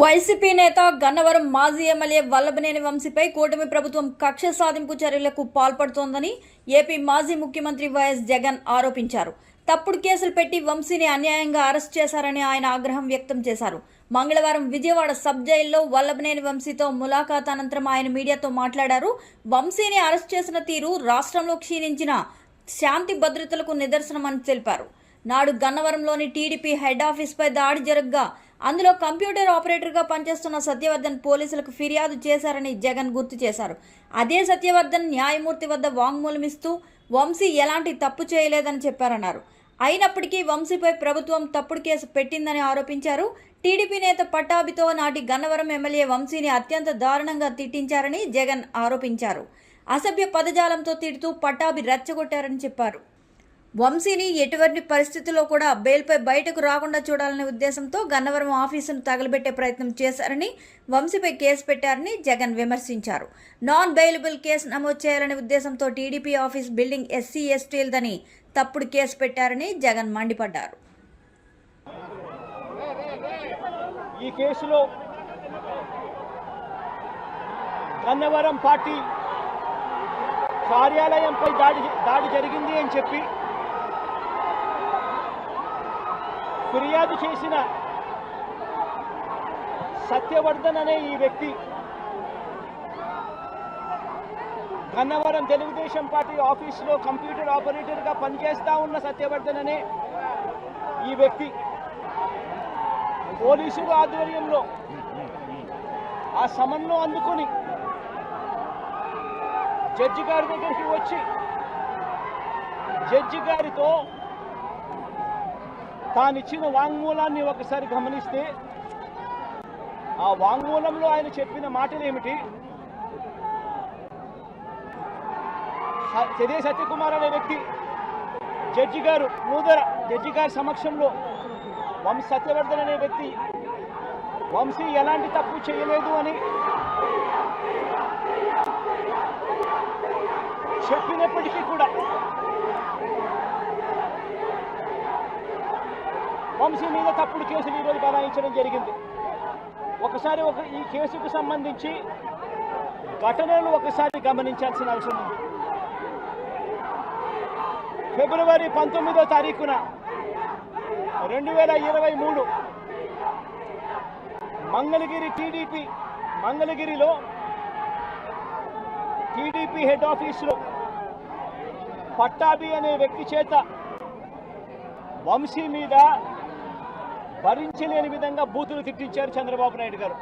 YCP నేత గన్నవరం మాజీ MLA Vallabhaneni వంశీపై కూటమి ప్రభుత్వం కక్ష సాధింపు చర్యలకు పాల్పడుతోందని ఏపీ మాజీ ముఖ్యమంత్రి వైఎస్ జగన్ ఆరోపించారు. తప్పుడు కేసులు పెట్టి వంశీని అన్యాయంగా అరెస్ట్ చేశారని ఆయన ఆగ్రహం వ్యక్తం చేశారు. మంగళవారం విజయవాడ సబ్ జైల్లో వల్లభనేని వంశీతో ములాఖాత్ అనంతరం ఆయన మీడియాతో మాట్లాడారు. వంశీని అరెస్ట్ చేసిన తీరు రాష్ట్రంలో క్షీణించిన శాంతి భద్రతలకు నిదర్శనమని తెలిపారు. నాడు గన్నవరంలోని టీడీపీ హెడ్ ఆఫీస్పై దాడి జరగగా. అందులో కంప్యూటర్ ఆపరేటర్గా పనిచేస్తున్న సత్యవర్ధన్ పోలీసులకు ఫిర్యాదు చేశారని జగన్ గుర్తు చేశారు. అదే సత్యవర్ధన్ న్యాయమూర్తి వద్ద వాంగ్మూలం ఇస్తూ వంశీ ఎలాంటి తప్పు చేయలేదని చెప్పారన్నారు. అయినప్పటికీ వంశీపై ప్రభుత్వం తప్పుడు కేసు పెట్టిందని ఆరోపించారు. టీడీపీ నేత పట్టాభితో నాటి గన్నవరం ఎమ్మెల్యే వంశీని అత్యంత దారుణంగా తిట్టించారని జగన్ ఆరోపించారు. అసభ్య పదజాలంతో తిడుతూ పట్టాభి రెచ్చగొట్టారని చెప్పారు. వంశీని ఎటువంటి పరిస్థితుల్లో కూడా బెయిల్పై బయటకు రాకుండా చూడాలనే ఉద్దేశంతో గన్నవరం ఆఫీసును తగలబెట్టే ప్రయత్నం చేశారని వంశీపై కేసు పెట్టారని జగన్ విమర్శించారు. నాన్ బెయిలబుల్ కేసు నమోదు చేయాలనే ఉద్దేశంతో టీడీపీ ఆఫీస్ బిల్డింగ్ ఎస్సీ ఎస్టీలదని తప్పుడు కేసు పెట్టారని జగన్ మండిపడ్డారు. ఈ కేసులో గన్నవరం పార్టీ కార్యాలయంపై దాడి దాడి జరిగింది అని చెప్పి ఫిర్యాదు చేసిన సత్యవర్ధన్ అనే ఈ వ్యక్తి గన్నవరం తెలుగుదేశం పార్టీ ఆఫీసులో కంప్యూటర్ ఆపరేటర్గా పనిచేస్తూ ఉన్న సత్యవర్ధన్ అనే ఈ వ్యక్తి పోలీసుల ఆధ్వర్యంలో ఆ సమన్ను అందుకొని జడ్జి గారి దగ్గరికి వచ్చి జడ్జి గారితో తానిచ్చిన వాంగ్మూలాన్ని ఒకసారి గమనిస్తే ఆ వాంగ్మూలంలో ఆయన చెప్పిన మాటలు ఏమిటి స- చదే సత్యకుమార్ అనే వ్యక్తి జడ్జి గారు నూదర జడ్జి గారి సమక్షంలో వంశీ సత్యవర్ధన్ అనే వ్యక్తి వంశీ ఎలాంటి తప్పు చేయలేదు అని చెప్పినప్పటికీ కూడా వంశీ మీద తప్పుడు కేసులు ఈరోజు బనాయించడం జరిగింది. ఒకసారి ఒక ఈ కేసుకు సంబంధించి ఘటనలు ఒకసారి గమనించాల్సిన అవసరం ఉంది. ఫిబ్రవరి పంతొమ్మిదో తారీఖున రెండు వేల ఇరవై మూడు మంగళగిరి టీడీపీ మంగళగిరిలో టీడీపీ హెడ్ ఆఫీసులో పట్టాభి అనే వ్యక్తి చేత వంశీ మీద భరించలేని విధంగా బూతులు తిట్టించారు చంద్రబాబు నాయుడు గారు.